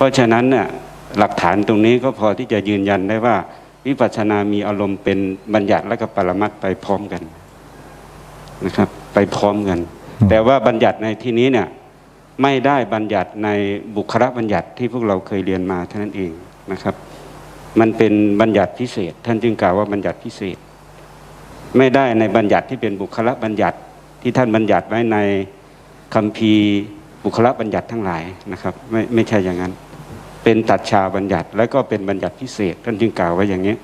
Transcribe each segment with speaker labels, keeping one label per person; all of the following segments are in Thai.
Speaker 1: เพราะฉะนั้นเนี่ยหลักฐานตรงนี้ก็พอที่จะยืนยันได้ว่า วิปัสสนามีอารมณ์เป็นบัญญัติและก็ปรมัตถ์ไปพร้อมกันนะครับ ไปพร้อมกัน แต่ว่าบัญญัติในที่นี้เนี่ยไม่ได้บัญญัติในบุคลบัญญัติที่พวกเราเคยเรียนมาเท่านั้นเองนะครับ มันเป็นบัญญัติพิเศษ ท่านจึงกล่าวว่าบัญญัติพิเศษ ไม่ได้ในบัญญัติที่เป็นบุคลบัญญัติที่ท่านบัญญัติไว้ในคัมภีร์บุคลบัญญัติทั้งหลายนะครับ ไม่ไม่ใช่อย่างนั้น เป็นตัดชาบัญญัติ แล้วก็เป็นบัญญัติพิเศษ ท่านจึงกล่าวไว้อย่างนี้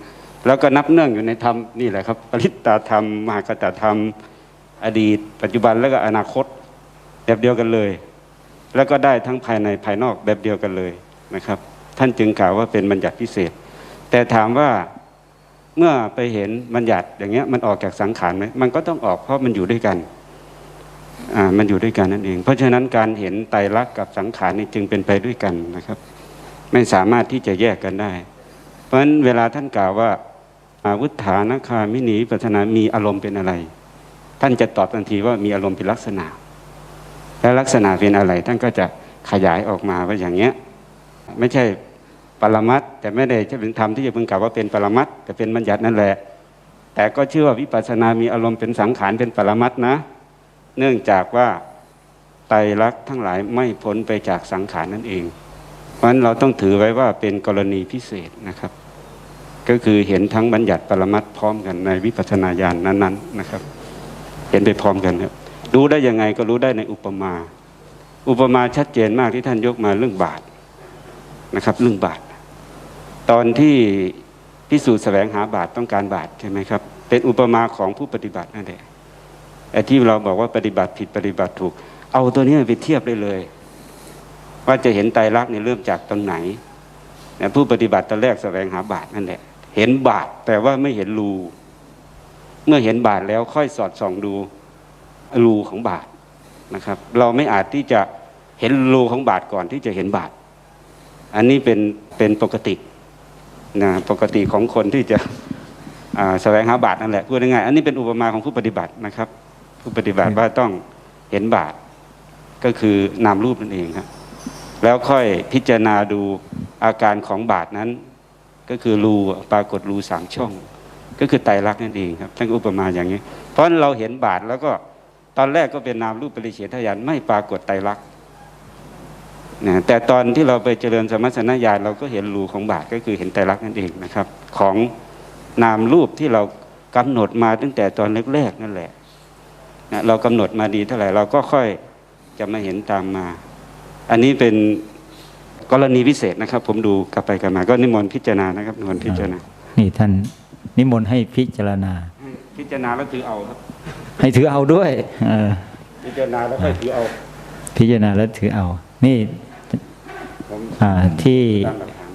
Speaker 1: แล้วก็นับเนื่องอยู่ในธรรมนี่แหละครับปริตตาธรรม มหากตธรรม อดีต ปัจจุบันแล้วก็อนาคตแบบเดียวกันเลย แล้วก็ได้ทั้งภายในภายนอกแบบเดียวกันเลยนะครับ ท่านจึงกล่าวว่าเป็นบัญญัติพิเศษ แต่ถามว่าเมื่อไปเห็นบัญญัติอย่างเงี้ยมันออกจากสังขารไหมมันก็ต้องออกเพราะมันอยู่ด้วยกันอ่ามันอยู่ด้วยกันนั่นเอง เพราะฉะนั้นการเห็นไตรลักษณ์กับสังขารนี่จึงเป็นไปด้วยกันนะครับ ไม่สามารถที่จะแยกกันได้ เพราะฉะนั้นเวลาท่านกล่าวว่าอาวุธานคามินีปัฒนามีอารมณ์เป็นอะไร ท่านจะตอบทันทีว่ามีอารมณ์เป็นลักษณะ และลักษณะเป็นอะไร ท่านก็จะขยายออกมาว่าอย่างเงี้ยไม่ใช่ปรมัตแต่ไม่ได้จะเป็นธรรมที่จะพึงกล่าวว่าเป็นปรมัตแต่เป็นบัญญัตินั่นแหละ แต่ก็เชื่อว่าวิปัสสนามีอารมณ์เป็นสังขารเป็นปรมัตนะ เนื่องจากว่าไตรลักษณ์ทั้งหลายไม่พ้นไปจากสังขารนั่นเอง เพราะฉะนั้นเราต้องถือไว้ว่าเป็นกรณีพิเศษนะครับ ก็คือเห็นทั้งบัญญัติปรมัตพร้อมกันในวิปัสสนาญาณนั้นๆนะครับ เห็นไปพร้อมกันครับรู้ได้ยังไงก็รู้ได้ในอุปมา อุปมาชัดเจนมากที่ท่านยกมาเรื่องบาทนะครับ เรื่องบาท ตอนที่พิสูจน์แสวงหาบาทต้องการบาทใช่ไหมครับ เป็นอุปมาของผู้ปฏิบัตินั่นแหละไอ้ที่เราบอกว่าปฏิบัติผิดปฏิบัติถูก เอาตัวนี้ไปเทียบได้เลย ว่าจะเห็นไตรลักษณ์เนี่ยเริ่มจากตรงไหนผู้ปฏิบัติตอนแรกแสวงหาบาทนั่นแหละ เห็นบาทแต่ว่าไม่เห็นรู เมื่อเห็นบาทแล้วค่อยสอดส่องดูรูของบาทนะครับ เราไม่อาจที่จะเห็นรูของบาทก่อนที่จะเห็นบาท อันนี้เป็นเป็นปกตินะปกติของคนที่จะแสวงหาบาทนั่นแหละพูดง่ายๆอันนี้เป็นอุปมาของผู้ปฏิบัตินะครับ ผู้ปฏิบัติว่าต้องเห็นบาทก็คือนามรูปนั่นเองครับ แล้วค่อยพิจารณาดูอาการของบาทนั้น ก็คือรูปรากฏรูสามช่อง ก็คือไตรลักษณ์นั่นเองครับท่านอุปมาอย่างนี้ เพราะฉะนั้นเราเห็นบาทแล้วก็ตอนแรกก็เป็นนามรูปปริเฉทญาณไม่ปรากฏไตรลักษณ์นะแต่ตอนที่เราไปเจริญสมัสนญาณเราก็เห็นรูของบาทก็คือเห็นไตรลักษณ์นั่นเองนะครับ ของนามรูปที่เรากำหนดมาตั้งแต่ตอนแรกๆนั่นแหละนะเรากำหนดมาดีเท่าไหร่เราก็ค่อยจะมาเห็นตามมา อันนี้เป็นกรณีพิเศษนะครับ ผมดูกลับไปกลับมา ก็นิมนต์พิจารณานะครับนิมนต์พิจารณา
Speaker 2: นี่ท่านนิมนต์ให้พิจารณา
Speaker 1: พิจารณาแล้วถือเอาครับ
Speaker 2: ให้ถือเอาด้วยเออ
Speaker 1: พิจารณาแล้วค่อยถือเอา
Speaker 2: พิจารณาแล้วถือเอา นี่
Speaker 1: ผม
Speaker 2: อ่าที่
Speaker 1: ตามหลักฐาน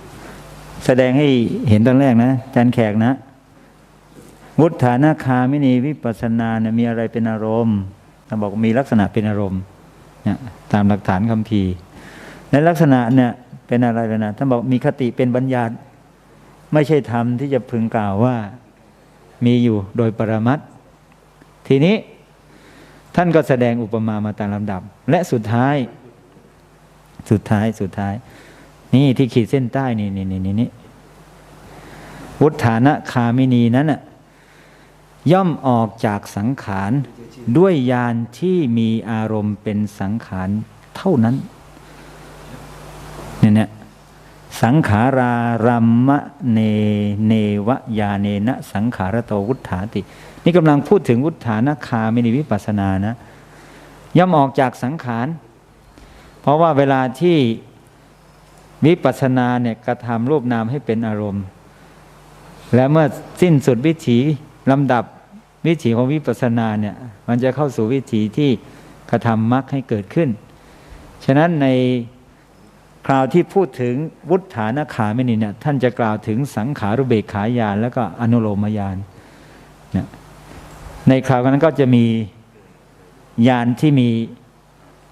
Speaker 2: แสดงให้เห็นตอนแรกนะอาจันแขกนะ วุฒานาคามินีวิปัสสนาเนี่ยมีอะไรเป็นอารมณ์ท่านบอกมีลักษณะเป็นอารมณ์เนี่ยตามหลักฐานคำพีในลักษณะเนี่ยเป็นอะไรเลยนะท่านบอกมีคติเป็นบัญญัติไม่ใช่ธรรมที่จะพึงกล่าวว่ามีอยู่โดยปรมัตทีนี้ท่านก็แสดงอุปมามาตามลำดับ และสุดท้าย สุดท้ายสุดท้าย นี่ที่ขีดเส้นใต้นี่นี่นี่นี่นี่วุฒานะคามินีนั้นน่ะ ย่อมออกจากสังขารด้วยยานที่มีอารมณ์เป็นสังขารเท่านั้นเนี่ยเนี่ยสังขารารัมมะเนเนวยาเนนะสังขารโตวุฒาติ นี่กำลังพูดถึงวุฒานะคาไมินีวิปัสสนานะ ย่อมออกจากสังขาร เพราะว่าเวลาที่วิปัสสนาเนี่ยกระทำรูปนามให้เป็นอารมณ์ และเมื่อสิ้นสุดวิถี ลำดับวิถีของวิปัสสนาเนี่ยมันจะเข้าสู่วิถีที่กระทำมรรคให้เกิดขึ้น ฉะนั้นในคราวที่พูดถึงวุฒานาขาไม่นี่เนี่ยท่านจะกล่าวถึงสังขารุเบกขายานแล้วก็อนุโลมยานนในคราวนั้นก็จะมียานที่มี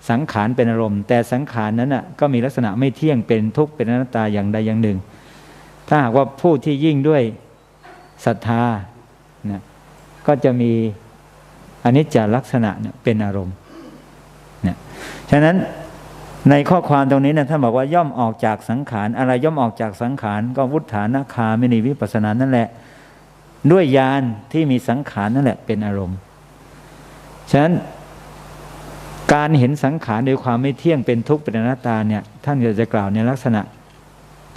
Speaker 2: สังขารเป็นอารมณ์ แต่สังขารนั้นน่ะก็มีลักษณะไม่เที่ยงเป็นทุกข์เป็นอนัตตาอย่างใดอย่างหนึ่ง ถ้าหากว่าผู้ที่ยิ่งด้วยศรัทธา ก็จะมีอนิจจลักษณะเป็นอารมณ์เนี่ยฉะนั้นในข้อความตรงนี้นะท่านบอกว่าย่อมออกจากสังขาร อะไรย่อมออกจากสังขารก็วุฒานาคาไม่นีวิปัสสนานั่นแหละ ด้วยญาณที่มีสังขารนั่นแหละเป็นอารมณ์ ฉะนั้นการเห็นสังขารโดยความไม่เที่ยงเป็นทุกข์เป็นอนัตตาเนี่ยท่านก็จะกล่าวในลักษณะ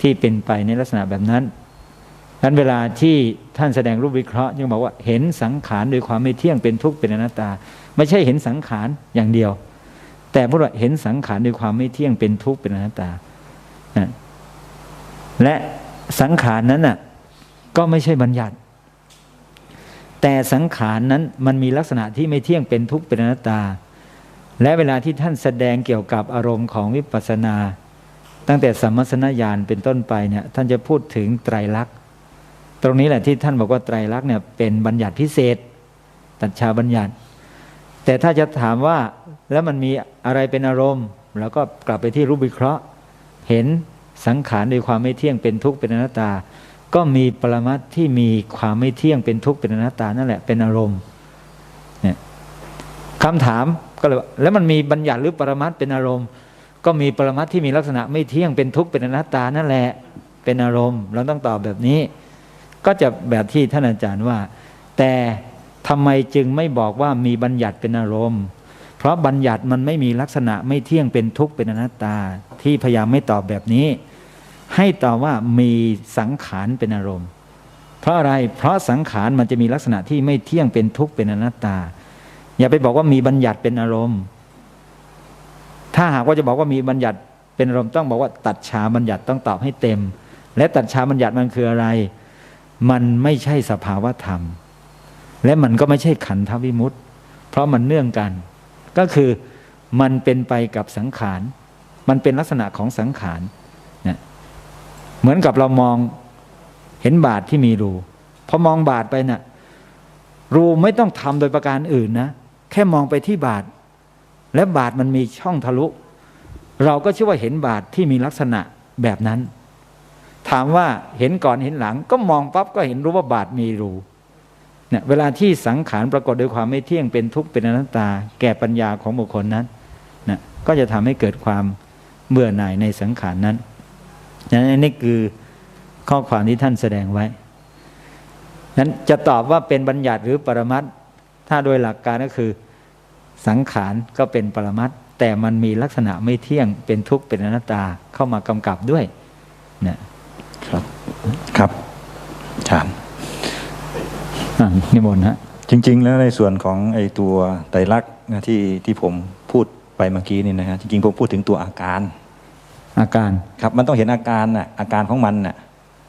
Speaker 2: ที่เป็นไปในลักษณะแบบนั้น นั้นเวลาที่ท่านแสดงรูปวิเคราะห์จึงบอกว่าเห็นสังขารโดยความไม่เที่ยงเป็นทุกข์เป็นอนัตตา ไม่ใช่เห็นสังขารอย่างเดียว แต่พูดว่าเห็นสังขารโดยความไม่เที่ยงเป็นทุกข์เป็นอนัตตานะและสังขารนั้นน่ะก็ไม่ใช่บัญญัติ แต่สังขารนั้นมันมีลักษณะที่ไม่เที่ยงเป็นทุกข์เป็นอนัตตา และเวลาที่ท่านแสดงเกี่ยวกับอารมณ์ของวิปัสสนา ตั้งแต่สัมมสนญาณเป็นต้นไปเนี่ยท่านจะพูดถึงไตรลักษณ ตรงนี้แหละที่ท่านบอกว่าไตรลักษณ์เนี่ยเป็นบัญญัติพิเศษ ตัดชาบัญญัติ แต่ถ้าจะถามว่าแล้วมันมีอะไรเป็นอารมณ์เราก็กลับไปที่รูปวิเคราะห์ เห็นสังขารโดยความไม่เที่ยงเป็นทุกข์เป็นอนัตตา ก็มีปรมัตที่มีความไม่เที่ยงเป็นทุกข์เป็นอนัตตานั่นแหละเป็นอารมณ์เนี่ยคำถามก็เลยว่าแล้วมันมีบัญญัติหรือปรมัตเป็นอารมณ์ ก็มีปรมัตที่มีลักษณะไม่เที่ยงเป็นทุกข์เป็นอนัตตานั่นแหละเป็นอารมณ์ เราต้องตอบแบบนี้ ก็จะแบบที่ท่านอาจารย์ว่า แต่ทำไมจึงไม่บอกว่ามีบัญญัติเป็นอารมณ์ เพราะบัญญัติมันไม่มีลักษณะไม่เที่ยงเป็นทุกข์เป็นอนัตตา ที่พยายามไม่ตอบแบบนี้ ให้ตอบว่ามีสังขารเป็นอารมณ์ เพราะอะไรเพราะสังขารมันจะมีลักษณะที่ไม่เที่ยงเป็นทุกข์เป็นอนัตตา อย่าไปบอกว่ามีบัญญัติเป็นอารมณ์ ถ้าหากว่าจะบอกว่ามีบัญญัติเป็นอารมณ์ต้องบอกว่าตัดชาบัญญัติต้องตอบให้เต็ม และตัดชาบัญญัติมันคืออะไร มันไม่ใช่สภาวะธรรม และมันก็ไม่ใช่ขันธวิมุตติ เพราะมันเนื่องกัน ก็คือมันเป็นไปกับสังขาร มันเป็นลักษณะของสังขารเนี่ยเหมือนกับเรามองเห็นบาทที่มีรูพอมองบาทไปน่ะรูไม่ต้องทำโดยประการอื่นนะ แค่มองไปที่บาท และบาทมันมีช่องทะลุ เราก็เชื่อว่าเห็นบาทที่มีลักษณะแบบนั้น ถามว่าเห็นก่อนเห็นหลัง ก็มองปั๊บก็เห็นรู้ว่าบาทมีรูเนี่ยเวลาที่สังขารปรากฏด้วยความไม่เที่ยงเป็นทุกข์เป็นอนัตตา แก่ปัญญาของบุคคลนั้นนะก็จะทำให้เกิดความเบื่อหน่ายในสังขารนั้นนั้นนี่คือข้อความที่ท่านแสดงไว้นั้นจะตอบว่าเป็นบัญญัติหรือปรมัตถ์ถ้าโดยหลักการก็คือสังขารก็เป็นปรมัตถ์แต่มันมีลักษณะไม่เที่ยงเป็นทุกข์เป็นอนัตตาเข้ามากำกับด้วยนะ
Speaker 3: ครับครับอาจารย์
Speaker 2: อะนิมนต์ฮะ
Speaker 3: จริง ๆ แล้วในส่วนของไอ้ตัวไตรลักษณ์นะที่ที่ผมพูดไปเมื่อกี้นี่นะฮะจริงๆผมพูดถึงตัวอาการ
Speaker 2: อาการ
Speaker 3: ครับมันต้องเห็นอาการน่ะอาการของมันน่ะ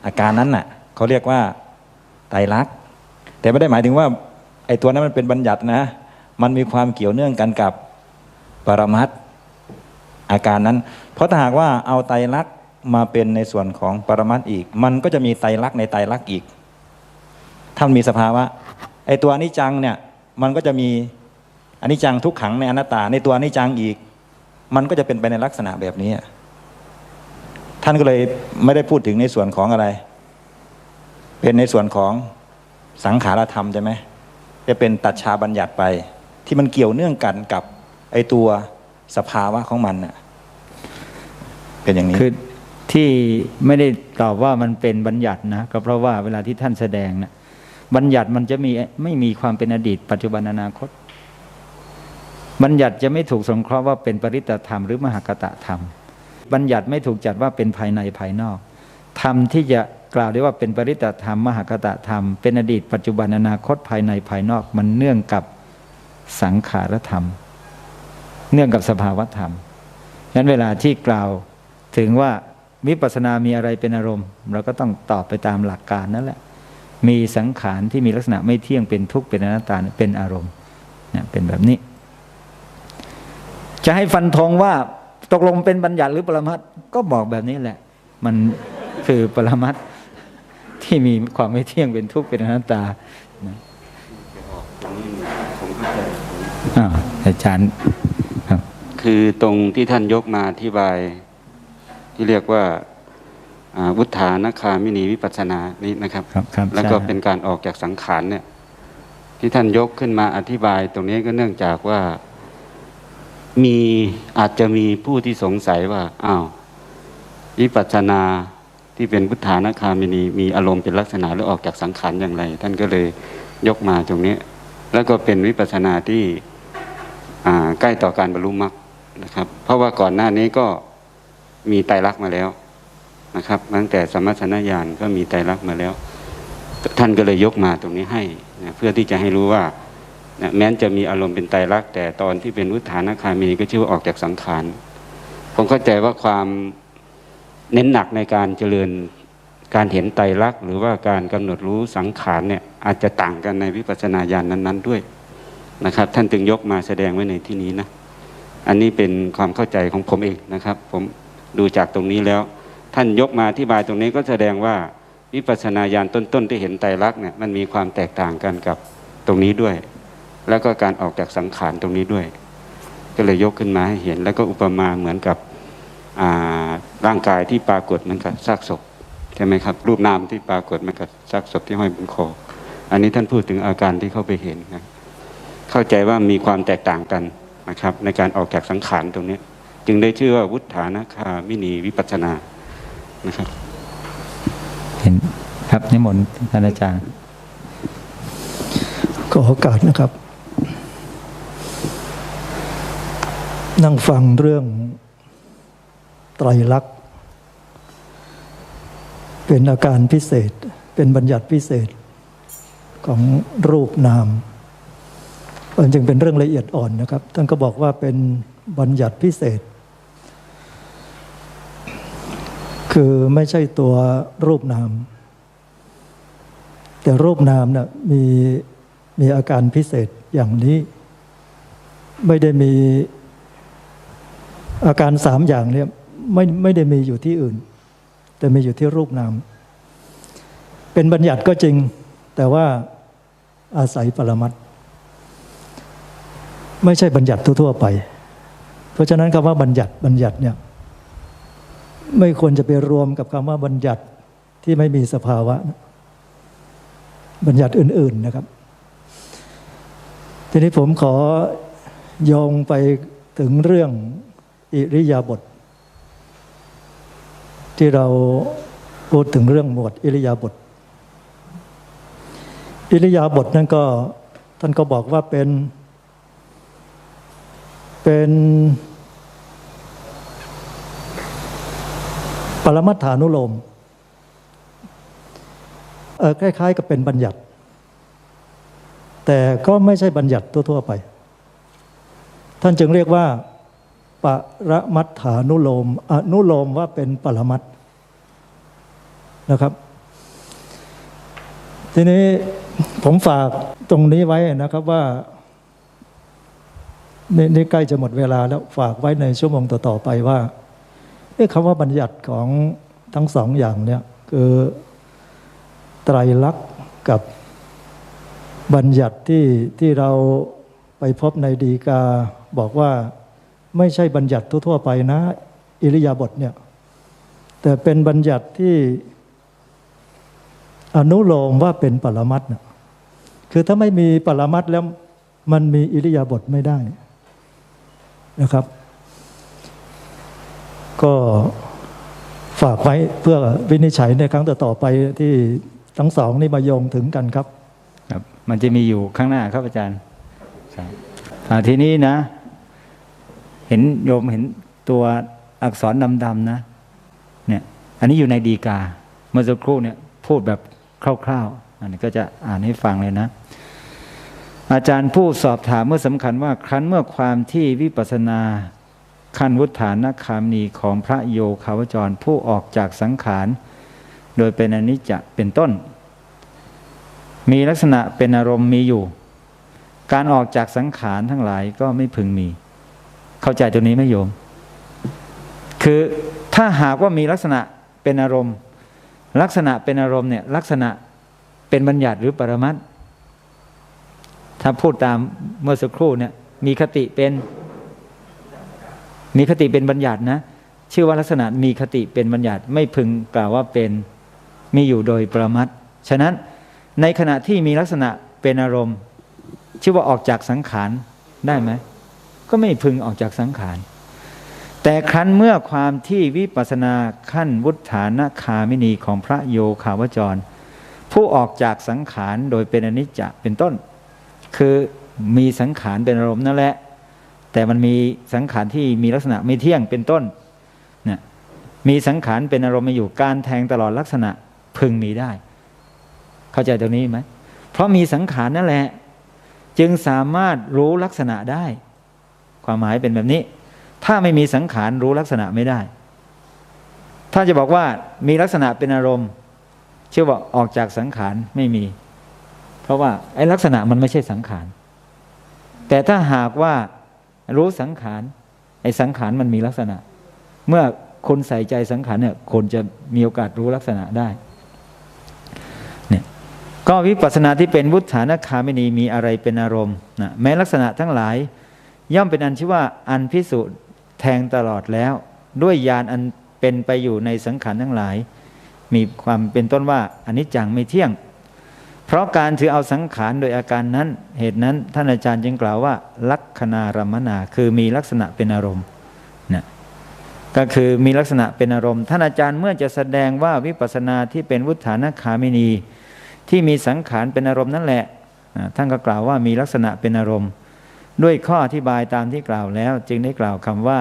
Speaker 3: อาการนั้นน่ะเขาเรียกว่าไตรลักษณ์แต่ไม่ได้หมายถึงว่าไอ้ตัวนั้นมันเป็นบัญญัตินะ มันมีความเกี่ยวเนื่องกันกับปรมัตถ์อาการนั้น เพราะถ้าหากว่าเอาไตรลักษณ์ มาเป็นในส่วนของปรมัตถ์อีก มันก็จะมีไตรลักษณ์ในไตรลักษณ์อีกถ้ามันมีสภาวะไอตัวอนิจจังเนี่ยมันก็จะมีอนิจจังทุกขังในอนัตตา ในตัวอนิจจังอีก มันก็จะเป็นไปในลักษณะแบบนี้ ท่านก็เลยไม่ได้พูดถึงในส่วนของอะไร เป็นในส่วนของสังขารธรรมใช่ไหมจะเป็นตัดชาบัญญัติไป ที่มันเกี่ยวเนื่องกันกับไอตัวสภาวะของมันน่ะเป็นอย่างนี้
Speaker 2: คือ ที่ไม่ได้ตอบว่ามันเป็นบัญญัตินะก็เพราะว่าเวลาที่ท่านแสดงนะบัญญัติมันจะมีไม่มีความเป็นอดีต ปัจจุบันอนาคต บัญญัติจะไม่ถูกสงเคราะห์ว่าเป็นปริตธรรมหรือมหากตะธรรม บัญญัติไม่ถูกจัดว่าเป็นภายในภายนอกธรรมที่จะกล่าวได้ว่าเป็นปริตธรรม มหากตะธรรม เป็นอดีต ปัจจุบันอนาคตภายในภายนอกมันเนื่องกับสังขารธรรม เนื่องกับสภาวธรรมงั้นเวลาที่กล่าวถึงว่า วิปัสสนามีอะไรเป็นอารมณ์ เราก็ต้องตอบไปตามหลักการนั่นแหละ มีสังขารที่มีลักษณะไม่เที่ยงเป็นทุกข์เป็นอนัตตาเป็นอารมณ์เนี่ยเป็นแบบนี้ จะให้ฟันธงว่าตกลงเป็นบัญญัติหรือปรมัตถ์ก็บอกแบบนี้แหละ มันคือปรมัตถ์ที่มีความไม่เที่ยงเป็นทุกข์เป็นอนัตตานะอ่าอาจารย์ครับ
Speaker 1: คือตรงที่ท่านยกมาอธิบาย ที่เรียกว่าอ่าวุฒานาคามินีวิปัสสนานี่นะครับ
Speaker 2: ครับครับ
Speaker 1: แล้วก็
Speaker 2: ใช่
Speaker 1: เป็นการออกจากสังขารเนี่ยที่ท่านยกขึ้นมาอธิบายตรงนี้ก็เนื่องจากว่ามีอาจจะมีผู้ที่สงสัยว่าอ้าววิปัสสนาที่เป็นพุทธานาคามินีมีอารมณ์เป็นลักษณะหรือออกจากสังขารอย่างไร ท่านก็เลยยกมาตรงนี้ แล้วก็เป็นวิปัสสนาที่อ่าใกล้ต่อการบรรลุมรรคนะครับ เพราะว่าก่อนหน้านี้ก็ มีไตรลักษณ์มาแล้วนะครับ ตั้งแต่สมมัสนญาณก็มีไตรลักษณ์มาแล้ว ท่านก็เลยยกมาตรงนี้ให้นะเพื่อที่จะให้รู้ว่านะแม้นจะมีอารมณ์เป็นไตรลักษณ์แต่ตอนที่เป็นวุฒานาคามีก็ชื่อว่าออกจากสังขารผมเข้าใจว่าความเน้นหนักในการเจริญการเห็นไตรลักษณ์หรือว่าการกำหนดรู้สังขารเนี่ยอาจจะต่างกันในวิปัสสนาญาณนั้น ๆ ด้วยนะครับ ท่านจึงยกมาแสดงไว้ในที่นี้นะ อันนี้เป็นความเข้าใจของผมเองนะครับ ผม ดูจากตรงนี้แล้ว ท่านยกมาอธิบายตรงนี้ก็แสดงว่าวิปัสสนาญาณต้นๆที่เห็นไตรลักษณ์เนี่ยมันมีความแตกต่างกันกับตรงนี้ด้วย แล้วก็การออกจากสังขารตรงนี้ด้วย ก็เลยยกขึ้นมาให้เห็น แล้วก็อุปมาเหมือนกับร่างกายที่ปรากฏเหมือนกับซากศพใช่ไหมครับ รูปนามที่ปรากฏเหมือนกับซากศพที่ห้อยบนคออันนี้ท่านพูดถึงอาการที่เข้าไปเห็นนะเข้าใจว่ามีความแตกต่างกันนะครับ ในการออกจากสังขารตรงนี้ จึงได้ชื่อว่าวุฒานาคามินีวิปัสสนานะครับ
Speaker 2: เห็นครับนิมนต์ท่านอาจารย์
Speaker 4: ขอโอกาสนะครับ นั่งฟังเรื่องไตรลักษณ์ เป็นอาการพิเศษ เป็นบัญญัติพิเศษของรูปนามมันจึงเป็นเรื่องละเอียดอ่อนนะครับ ท่านก็บอกว่าเป็นบัญญัติพิเศษ คือไม่ใช่ตัวรูปนาม แต่รูปนามเนี่ยมีมีอาการพิเศษอย่างนี้ ไม่ได้มีอาการสามอย่างเนี่ยไม่ไม่ได้มีอยู่ที่อื่น แต่มีอยู่ที่รูปนาม เป็นบัญญัติก็จริง แต่ว่าอาศัยปรมัตถ์ไม่ใช่บัญญัติทั่วๆไป เพราะฉะนั้นคำว่าบัญญัติบัญญัติเนี่ย ไม่ควรจะไปรวมกับคำว่าบัญญัติที่ไม่มีสภาวะ บัญญัติอื่น ๆนะครับ ทีนี้ผมขอโยงไปถึงเรื่องอิริยาบถที่เราพูดถึงเรื่องหมวดอิริยาบถอิริยาบถนั่นก็ท่านก็บอกว่าเป็น เป็น ปรมัตถานุโลมคล้ายๆกับเป็นบัญญัติ แต่ก็ไม่ใช่บัญญัติทั่วๆไป ท่านจึงเรียกว่าปรมัตถานุโลมอนุโลมว่าเป็นปรมัตนะครับ ทีนี้ผมฝากตรงนี้ไว้นะครับว่านนี่ใกล้จะหมดเวลาแล้วฝากไว้ในชั่วโมงต่อ ๆ ไปว่า เอ๊ะคำว่าบัญญัติของทั้งสองอย่างเนี่ยคือไตรลักษณ์กับบัญญัติที่ที่เราไปพบในดีกาบอกว่าไม่ใช่บัญญัติทั่วๆไปนะ อิริยาบถเนี่ยแต่เป็นบัญญัติที่อนุโลมว่าเป็นปรมัตถ์น่ะคือถ้าไม่มีปรมัตถ์แล้วมันมีอิริยาบถไม่ได้นะครับ ก็ฝากไว้เพื่อวินิจฉัยในครั้งต่อๆไปที่ทั้งสองนี่มาโยงถึงกันครับ
Speaker 2: ครับ มันจะมีอยู่ข้างหน้าครับอาจารย์ครับทีนี้นะ เห็นโยมเห็นตัวอักษรดำๆนะ เนี่ย อันนี้อยู่ในดีกา เมื่อสักครู่เนี่ย พูดแบบคร่าวๆ อันนี้ก็จะอ่านให้ฟังเลยนะอาจารย์ผู้สอบถามเมื่อสำคัญว่าครั้นเมื่อความที่วิปัสสนา ขั้นวุฒานคามีของพระโยคาวจรผู้ออกจากสังขาร โดยเป็นอนิจจะเป็นต้น มีลักษณะเป็นอารมณ์มีอยู่ การออกจากสังขารทั้งหลายก็ไม่พึงมี เข้าใจตัวนี้ไหมโยม คือถ้าหากว่ามีลักษณะเป็นอารมณ์ ลักษณะเป็นอารมณ์เนี่ยลักษณะเป็นบัญญัติหรือปรมัตถ้าพูดตามเมื่อสักครู่เนี่ยมีคติเป็น มีคติเป็นบัญญัตินะ ชื่อว่าลักษณะมีคติเป็นบัญญัติไม่พึงกล่าวว่าเป็นมีอยู่โดยประมัดฉะนั้นในขณะที่มีลักษณะเป็นอารมณ์ ชื่อว่าออกจากสังขารได้ไหมก็ไม่พึงออกจากสังขาร แต่ครั้นเมื่อความที่วิปัสสนาขั้นวุฒานาคามินีของพระโยคาวจร ผู้ออกจากสังขารโดยเป็นอนิจจะเป็นต้น คือมีสังขารเป็นอารมณ์นั่นแหละ แต่มันมีสังขารที่มีลักษณะไม่เที่ยงเป็นต้นนี่ยมีสังขารเป็นอารมณ์มาอยู่การแทงตลอดลักษณะพึงมีได้ เข้าใจตรงนี้ไหมเพราะมีสังขารนั่นแหละ จึงสามารถรู้ลักษณะได้ ความหมายเป็นแบบนี้ ถ้าไม่มีสังขารรู้ลักษณะไม่ได้ ถ้าจะบอกว่ามีลักษณะเป็นอารมณ์ เชื่อว่าออกจากสังขารไม่มี เพราะว่าไอ้ลักษณะมันไม่ใช่สังขารแต่ถ้าหากว่า รู้สังขารไอ้สังขารมันมีลักษณะ เมื่อคนใส่ใจสังขารเนี่ย คนจะมีโอกาสรู้ลักษณะได้เนี่ยก็วิปัสสนาที่เป็นวุฒานคามินีมีอะไรเป็นอารมณ์นะแม้ลักษณะทั้งหลาย ย่อมเป็นอันชื่อว่าอันพิสุแทงตลอดแล้ว ด้วยญาณอันเป็นไปอยู่ในสังขารทั้งหลาย มีความเป็นต้นว่าอันิจจังไม่เที่ยง เพราะการถือเอาสังขารโดยอาการนั้น เหตุนั้นท่านอาจารย์จึงกล่าวว่า ลักขณารมนาคือมีลักษณะเป็นอารมณ์นะก็คือมีลักษณะเป็นอารมณ์ ท่านอาจารย์เมื่อจะแสดงว่าวิปัสสนาที่เป็นวุฒานคามินี ที่มีสังขารเป็นอารมณ์นั่นแหละท่านก็กล่าวว่ามีลักษณะเป็นอารมณ์ ด้วยข้ออธิบายตามที่กล่าวแล้ว จึงได้กล่าวคำว่า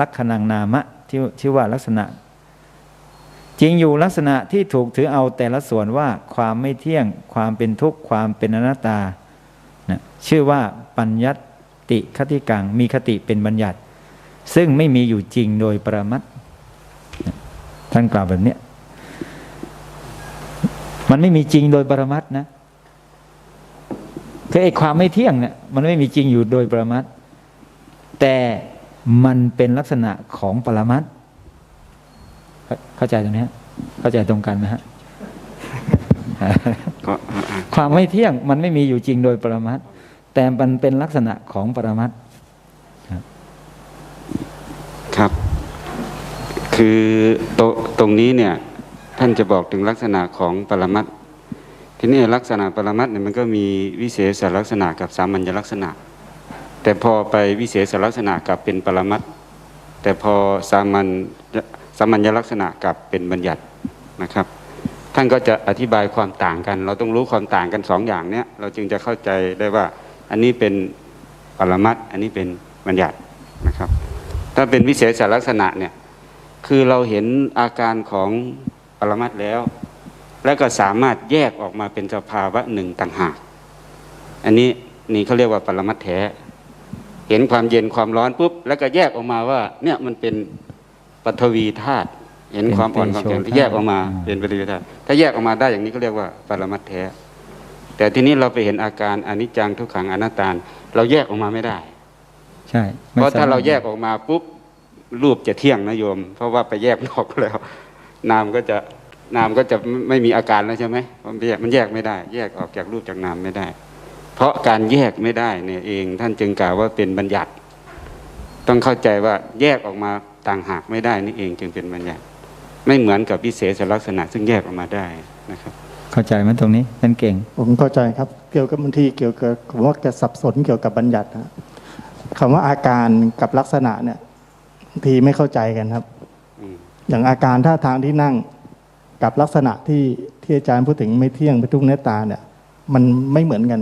Speaker 2: ลักขณังนามะที่ชื่อว่าลักษณะ จริงอยู่ลักษณะที่ถูกถือเอาแต่ละส่วนว่าความไม่เที่ยง ความเป็นทุกข์ ความเป็นอนัตตานะชื่อว่าปัญญัติคติกังมีคติเป็นบัญญัติ ซึ่งไม่มีอยู่จริงโดยประมัตถ์นะท่านกล่าวแบบเนี้ยมันไม่มีจริงโดยประมัตนะคือไอ้ความไม่เที่ยงเนี่ยมันไม่มีจริงอยู่โดยประมัตแต่มันเป็นลักษณะของปรมัตถ เข้าเข้าใจตรงนี้ฮะเข้าใจตรงกันไหมฮะ
Speaker 1: ก็อ่า
Speaker 2: ความไม่เที่ยงมันไม่มีอยู่จริงโดยปรมัตถ์แต่มันเป็นลักษณะของปรมัตถ์
Speaker 1: ครับ คือตรตรงนี้เนี่ย ท่านจะบอกถึงลักษณะของปรมัตถ์ทีนี้ลักษณะปรมัตถ์เนี่ยมันก็มีวิเศษลักษณะกับสามัญลักษณะ แต่พอไปวิเศษลักษณะกับเป็นปรมัตถ์แต่พอสามัญ สมัญลักษณะกับเป็นบัญญัตินะครับ ท่านก็จะอธิบายความต่างกัน เราต้องรู้ความต่างกันสองอย่างเนี้ยเราจึงจะเข้าใจได้ว่าอันนี้เป็นปรมัตอันนี้เป็นบัญญัตินะครับ ถ้าเป็นวิเศษลักษณะเนี่ยคือเราเห็นอาการของปรมัตแล้ว แล้วก็สามารถแยกออกมาเป็นสภาวะหนึ่งต่างหาก อันนี้นี่เขาเรียกว่าปรมัตแท้เห็นความเย็นความร้อนปุ๊บแล้วก็แยกออกมาว่าเนี่ยมันเป็น ปฐวีธาตุเห็นความอ่อนความแข็งที่แยกออกมาเป็นปฐวีธาตุถ้าแยกออกมาได้อย่างนี้ก็เรียกว่าปรมัตถ์แท้ แต่ทีนี้เราไปเห็นอาการอนิจจังทุกขังอนัตตาเราแยกออกมาไม่ได้
Speaker 2: ใช่
Speaker 1: เพราะถ้าเราแยก
Speaker 2: อ
Speaker 1: ออกมาปุ๊บรูปจะเที่ยงนะโยม เพราะว่าไปแยกนอกแล้ว นามก็จะนามก็จะไม่ไม่มีอาการแล้วใช่ไหมมันแยกมันแยกไม่ได้ แยกออกจากรูปจากนามไม่ได้ เพราะการแยกไม่ได้เนี่ยเองท่านจึงกล่าวว่าเป็นบัญญัติ ต้องเข้าใจว่าแยกออกมา ต่างหากไม่ได้นี่เองจึงเป็นบัญญัติไม่เหมือนกับพิเศษลักษณะซึ่งแยกออกมาได้นะครับ
Speaker 2: เข้าใจไหมตรงนี้ท่านเก่ง
Speaker 5: ผมเข้าใจครับ เกี่ยวกับบางทีเกี่ยวกับผมว่าจะสับสนเกี่ยวกับบัญญัตินะคำว่าอาการกับลักษณะเนี่ยบางทีไม่เข้าใจกันครับ
Speaker 1: อืม
Speaker 5: อย่างอาการท่าทางที่นั่งกับลักษณะที่ที่อาจารย์พูดถึงไม่เที่ยงเป็นทุกข์เนตตาเนี่ย มันไม่เหมือนกัน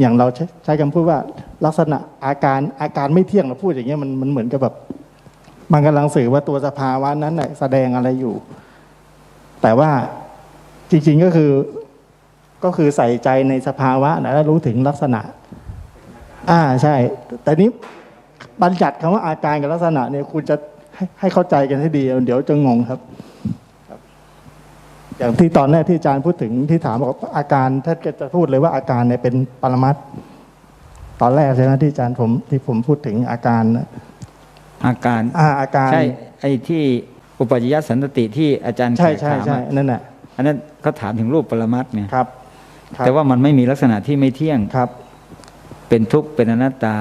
Speaker 5: อย่างเราใช้ใช้คำพูดว่าลักษณะอาการอาการไม่เที่ยงเราพูดอย่างเงี้ยมันมันเหมือนกับแบบ มันกำลังสื่อว่าตัวสภาวะนั้นแสดงอะไรอยู่ แต่ว่าจริงๆก็คือก็คือใส่ใจในสภาวะนะแล้วรู้ถึงลักษณะ อ่าใช่ แต่นี้บัญญัติคำว่าอาการกับลักษณะเนี่ยคุณจะให้ให้เข้าใจกันให้ดี เดี๋ยวจะงงครับครับอย่างที่ตอนแรกที่อาจารย์พูดถึงที่ถามบอกว่าอาการถ้าจะพูดเลยว่าอาการเนี่ยเป็นปรมัตถ์ตอนแรกใช่ไหมที่อาจารย์ผมที่ผมพูดถึงอาการนะ
Speaker 2: อาการ
Speaker 5: อ่าอาการ
Speaker 2: ใช่ไอ้ที่อุปจยสันตติที่อาจารย์
Speaker 5: ใช่
Speaker 2: แขก
Speaker 5: ใช่
Speaker 2: ถาม
Speaker 5: ใช่
Speaker 2: อะ
Speaker 5: นั่นแหละ
Speaker 2: อันนั้นเขาถามถึงรูปปรมัตถ์ไง
Speaker 5: ครับครับ
Speaker 2: แต่ว่ามันไม่มีลักษณะที่ไม่เที่ยง
Speaker 5: ครับ
Speaker 2: เป็นทุกข์เป็นอนัตตา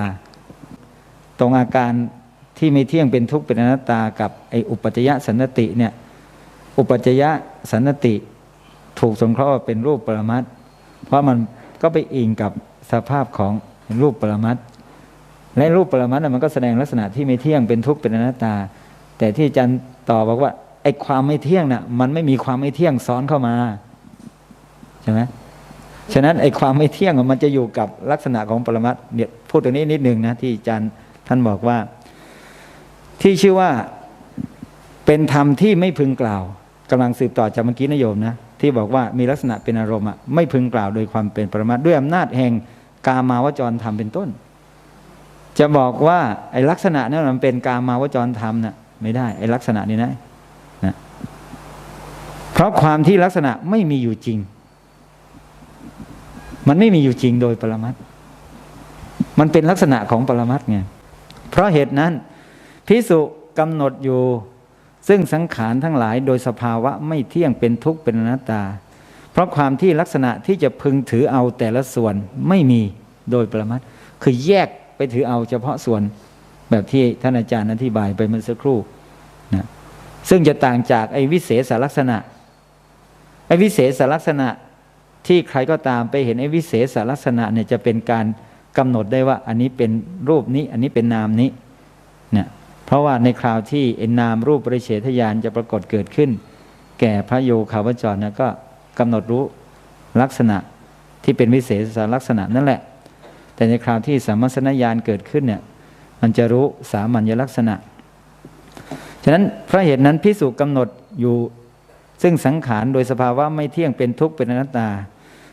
Speaker 2: ตรงอาการที่ไม่เที่ยงเป็นทุกข์เป็นอนัตตากับไออุปจยสันตติเนี่ย อุปจยสันตติถูกสงเคราะห์ว่าเป็นรูปปรมัตถ์เพราะมันก็ไปอิงกับสภาพของรูปปรมัตถ์ และรูปปรมัตถ์มันก็แสดงลักษณะที่ไม่เที่ยงเป็นทุกข์เป็นอนัตตา แต่ที่อาจารย์ต่อบอกว่าไอ้ความไม่เที่ยงน่ะ มันไม่มีความไม่เที่ยงซ้อนเข้ามาใช่ไหมฉะนั้นไอ้ความไม่เที่ยงมันจะอยู่กับลักษณะของปรมัตถ์เนี่ยพูดตรงนี้นิดนึงนะที่อาจารย์ท่านบอกว่า ที่ชื่อว่าเป็นธรรมที่ไม่พึงกล่าวกำลังสืบต่อจากเมื่อกี้นะโยมนะที่บอกว่ามีลักษณะเป็นอารมณ์อะไม่พึงกล่าวโดยความเป็นปรมัตถ์ด้วยอำนาจแห่งกามาวจรธรรมเป็นต้น จะบอกว่าไอ้ลักษณะนั้นมันเป็นกามาวจรธรรมน่ะไม่ได้ไอ้ลักษณะนี้นะนะเพราะความที่ลักษณะไม่มีอยู่จริง มันไม่มีอยู่จริงโดยปรมัตมันเป็นลักษณะของปรมัตถ์ไงเพราะเหตุนั้นพิสุกำหนดอยู่ ซึ่งสังขารทั้งหลายโดยสภาวะไม่เที่ยงเป็นทุกข์เป็นอนัตตา เพราะความที่ลักษณะที่จะพึงถือเอาแต่ละส่วนไม่มีโดยปรมัตถ์คือแยก ไปถือเอาเฉพาะส่วนแบบที่ท่านอาจารย์อธิบายไปเมื่อสักครู่นะซึ่งจะต่างจากไอ้วิเศษลักษณะไอ้วิเศษลักษณะที่ใครก็ตามไปเห็นไอ้วิเศษลักษณะเนี่ยจะเป็นการกำหนดได้ว่าอันนี้เป็นรูปนี้ อันนี้เป็นนามนี้เนี่ยเพราะว่าในคราวที่ไอ้นามรูปปริเฉทญาณจะปรากฏเกิดขึ้น แก่พระโยคาวจรนะก็กำหนดรู้ลักษณะที่เป็นวิเศษลักษณะนั่นแหละ แต่ในคราวที่สัมมัสนญาณเกิดขึ้นเนี่ยมันจะรู้สามัญลักษณะ ฉะนั้นเพราะเหตุนั้นพิสูจกำหนดอยู่ซึ่งสังขารโดยสภาวะไม่เที่ยงเป็นทุกข์เป็นอนัตตา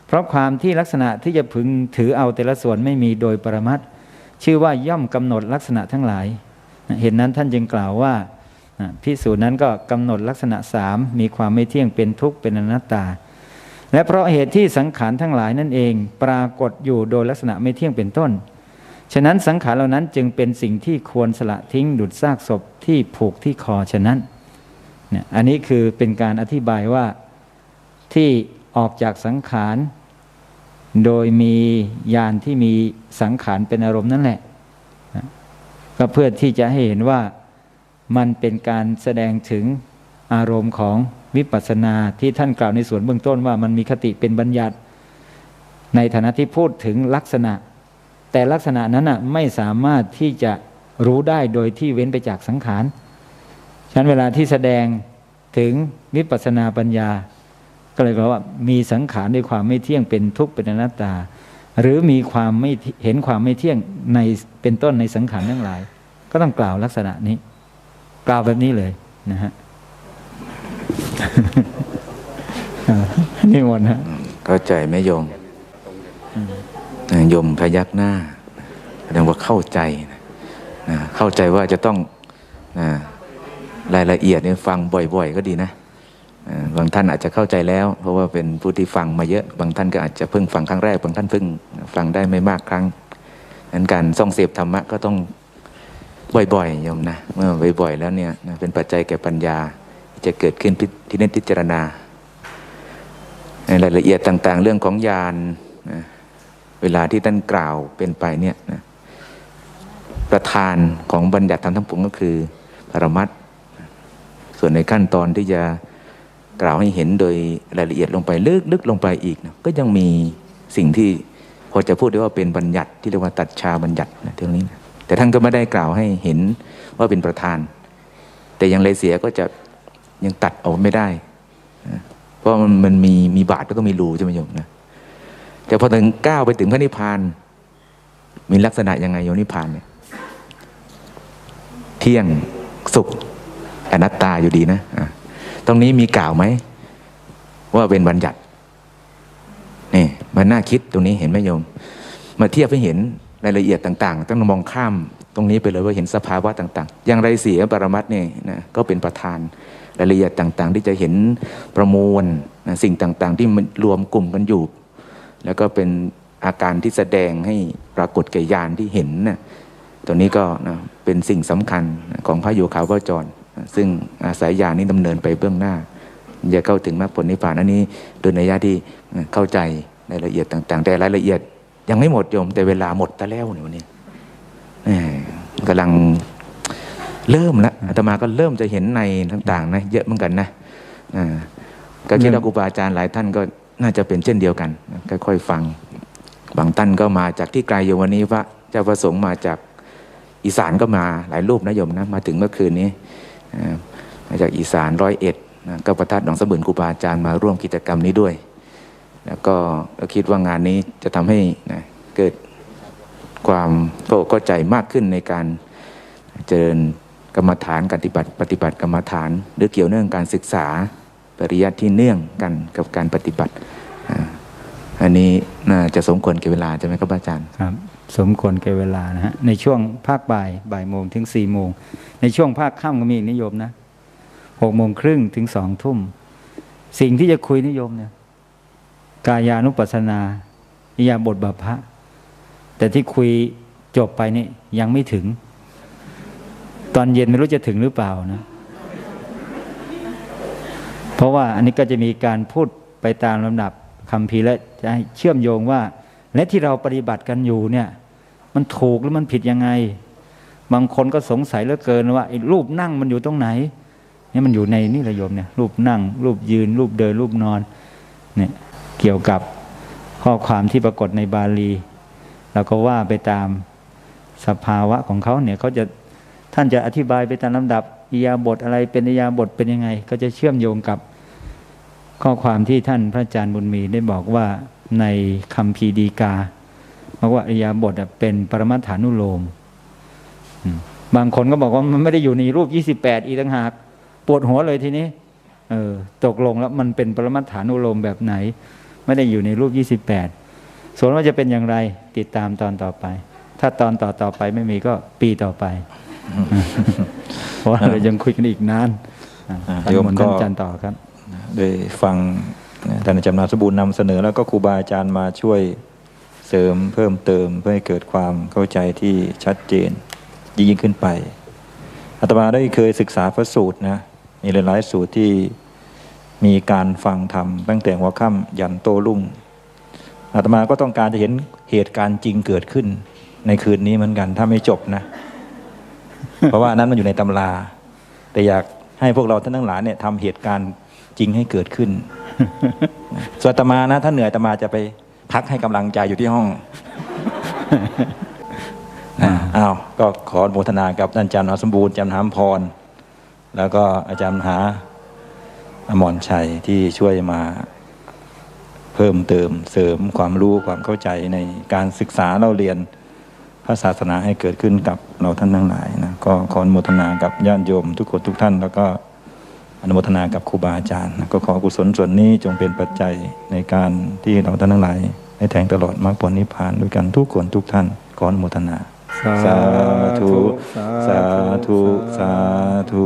Speaker 2: เพราะความที่ลักษณะที่จะพึงถือเอาแต่ละส่วนไม่มีโดยปรมัตชื่อว่าย่อมกำหนดลักษณะทั้งหลาย เห็นนั้นท่านจึงกล่าวว่าพิสูจนั้นก็กำหนดลักษณะสามมีความไม่เที่ยงเป็นทุกข์เป็นอนัตตา และเพราะเหตุที่สังขารทั้งหลายนั่นเองปรากฏอยู่โดยลักษณะไม่เที่ยงเป็นต้น ฉะนั้นสังขารเหล่านั้นจึงเป็นสิ่งที่ควรสละทิ้งดุดซากศพที่ผูกที่คอฉะนั้นเนี่ยอันนี้คือเป็นการอธิบายว่าที่ออกจากสังขาร โดยมียานที่มีสังขารเป็นอารมณ์นั่นแหละนะก็เพื่อที่จะให้เห็นว่ามันเป็นการแสดงถึงอารมณ์ของ วิปัสสนาที่ท่านกล่าวในส่วนเบื้องต้นว่ามันมีคติเป็นบัญญัติ ในฐานะที่พูดถึงลักษณะ แต่ลักษณะนั้นอะไม่สามารถที่จะรู้ได้โดยที่เว้นไปจากสังขารฉะนั้นเวลาที่แสดงถึงวิปัสสนาปัญญา ก็เลยบอกว่ามีสังขารด้วยความไม่เที่ยงเป็นทุกข์เป็นอนัตตา หรือมีความไม่เห็นความไม่เที่ยงในเป็นต้นในสังขารทั้งหลาย ก็ต้องกล่าวลักษณะนี้ กล่าวแบบนี้เลยนะฮะ นี่หมดนะ
Speaker 6: เข้าใจไหมโยมโยมพยักหน้าแสดงว่าเข้าใจนะเข้าใจว่าจะต้องนะรายละเอียดเนี่ยฟังบ่อยๆ ก็ดีนะบางท่านอาจจะเข้าใจแล้ว เพราะว่าเป็นผู้ที่ฟังมาเยอะ บางท่านก็อาจจะเพิ่งฟังครั้งแรก บางท่านเพิ่งฟังได้ไม่มากครั้งนั้นการส่องเสพธรรมะก็ต้องบ่อยๆโยมนะ เมื่อบ่อยๆแล้วเนี่ยเป็นปัจจัยแก่ปัญญา จะเกิดขึ้นพิที่เน้นพิจารณา ในรายละเอียดต่างๆ เรื่องของญาณนะเวลาที่ท่านกล่าวเป็นไปเนี่ยนะประธานของบัญญัติธรรมทั้งปวงก็คือปรมัตส่วนในขั้นตอนที่จะกล่าวให้เห็นโดยรายละเอียดลงไปลึกลึกลงไปอีกนะก็ยังมีสิ่งที่พอจะพูดได้ว่าเป็นบัญญัติที่เรียกว่าตัดชาบัญญัตินะตรงนี้นะแต่ท่านก็ไม่ได้กล่าวให้เห็นว่าเป็นประธาน แต่อย่างไรเสียก็จะ ยังตัดออกไม่ได้ เพราะมันมันมีมีบาทแล้วก็มีรูใช่ไหมโยมนะแต่พอถึงก้าวไปถึงพระนิพพาน มีลักษณะยังไงโยมนิพพานเนี่ยเที่ยงสุขอนัตตาอยู่ดีนะะตรงนี้มีกล่าวไหม ว่าเป็นบัญญัตินี่มันน่าคิดตรงนี้เห็นไหมโยม มาเทียบให้เห็นรายละเอียดต่าง ๆ ต้องมองข้ามตรงนี้ไปเลยว่าเห็นสภาวะต่าง ๆ อย่างไรเสียปรมัตถ์เนี่ยนะก็เป็นประธาน รายละเอียดต่างๆ ที่จะเห็นประมวลนะสิ่งต่างๆ ที่มันรวมกลุ่มกันอยู่ แล้วก็เป็นอาการที่แสดงให้ปรากฏแก่ญาณที่เห็นนะตัวนี้ก็นะเป็นสิ่งสำคัญของพระโยคาวจรนซึ่งอาศัยญาณนี้ดำเนินไปเบื้องหน้าจะเข้าถึงมรรคผลนิพพานอันนี้ โดยในัยยะที่เข้าใจรายละเอียดต่าง ๆ แต่รายละเอียดยังไม่หมดโยมแต่เวลาหมดต่แล้วเนี่ยวันนี้กำลัง เริ่มแล้วอาตมาก็เริ่มจะเห็นในต่างๆนะเยอะเหมือนกันนะอ่าก็คิดว่าครูบาอาจารย์หลายท่านก็น่าจะเป็นเช่นเดียวกันนะค่อยๆฟังบางท่านก็มาจากที่ไกลอยู่วันนี้พระเจ้าประสงค์มาจากอีสานก็มาหลายรูปนะโยมนะมาถึงเมื่อคืนนี้อ่ามาจากอีสานร้อยเอ็ดนะก็ประทัดหนองสะบืนครูบาอาจารย์มาร่วมกิจกรรมนี้ด้วย แล้วก็ก็คิดว่างานนี้จะทำให้นะเกิดความเข้าใจมากขึ้นในการเจริญ กรรมฐานการปฏิบัติปฏิบัติกรรมฐาน หรือเกี่ยวเนื่องการศึกษาปริยัติที่เนื่องกันกับการปฏิบัติ อันนี้น่าจะสมควรแก่เวลาใช่ไหมครับอาจารย์
Speaker 2: ครับ สมควรแก่เวลานะฮะในช่วงภาคบ่ายบ่ายโมงถึงสี่โมงในช่วงภาคค่ำก็มีนิยมนะหกโมงครึ่งถึงสองทุ่ม สิ่งที่จะคุยนิยมเนี่ยกายานุปัสสนาอิยาบทบัพพะแต่ที่คุยจบไปนี่ยังไม่ถึง ตอนเย็นไม่รู้จะถึงหรือเปล่านะ เพราะว่าอันนี้ก็จะมีการพูดไปตามลำดับคำพีและจะให้เชื่อมโยงว่า และที่เราปฏิบัติกันอยู่เนี่ย มันถูกหรือมันผิดยังไง บางคนก็สงสัยเหลือเกินว่าไอ้รูปนั่งมันอยู่ตรงไหนเนี่ยมันอยู่ในนี่ระโยมเนี่ยรูปนั่ง รูปยืน รูปเดิน รูปนอนเนี่ยเกี่ยวกับข้อความที่ปรากฏในบาลี เราก็ว่าไปตามสภาวะของเขาเนี่ยเขาจะ ท่านจะอธิบายไปตามลำดับอิยาบทอะไรเป็นอิยาบทเป็นยังไง ก็จะเชื่อมโยงกับข้อความที่ท่านพระอาจารย์บุญมีได้บอกว่าในคำพีดีกาบอกว่าอิยาบทเป็นปรมัตถานุโลม บางคนก็บอกว่ามันไม่ได้อยู่ในรูป 28 อีกต่างหาก ปวดหัวเลยทีนี้ เออตกลงแล้วมันเป็นปรมัตถานุโลมแบบไหน ไม่ได้อยู่ในรูป 28 ส่วนว่าจะเป็นอย่างไรติดตามตอนต่อไป ถ้าตอนต่อต่อไปไม่มีก็ปีต่อไป เพราะว่าเรายังคุยกันอีกนานอะ
Speaker 3: อ่า
Speaker 2: ท่าน
Speaker 3: โยม
Speaker 2: มนต์
Speaker 3: ก็
Speaker 2: ท่านอาจารย์ต่อครับ
Speaker 3: ได้ฟังท่านอาจารย์นาสมบูรณ์นำเสนอ แล้วก็ครูบาอาจารย์มาช่วยเสริมเพิ่มเติมเพื่อให้เกิดความเข้าใจที่ชัดเจนยิ่งขึ้นไปอาตมาได้เคยศึกษาพระสูตรนะมีหลายๆสูตรที่มีการฟังธรรมตั้งแต่หัวค่ำยันโตรุ่งอาตมาก็ต้องการจะเห็นเหตุการณ์จริงเกิดขึ้น ในคืนนี้เหมือนกันถ้าไม่จบนะ เพราะว่าอันนั้นมันอยู่ในตำรา แต่อยากให้พวกเราท่านทั้งหลายเนี่ยทำเหตุการณ์จริงให้เกิดขึ้นส่วนอาตมานะถ้าเหนื่อยอาตมาจะไปพักให้กำลังใจอยู่ที่ห้องนะอ้าวก็ขออนุโมทนากับท่านอาจารย์มหาสมบูรณ์อาจารย์มหาพร แล้วก็อาจารย์มหาอมรชัยที่ช่วยมาเพิ่มเติมเสริมความรู้ความเข้าใจในการศึกษาเราเรียน พระศาสนาให้เกิดขึ้นกับเราท่านทั้งหลายนะก็ขออนุโมทนากับญาติโยม ทุกคนทุกท่าน แล้วก็อนุโมทนากับครูบาอาจารย์นะก็ขอกุศลส่วนนี้จงเป็นปัจจัยในการที่เราท่านทั้งหลายให้แทงตลอดมรรคผลนิพพานด้วยกันทุกคนทุกท่านขออนุโมทนาสาธุ สาธุ สาธุ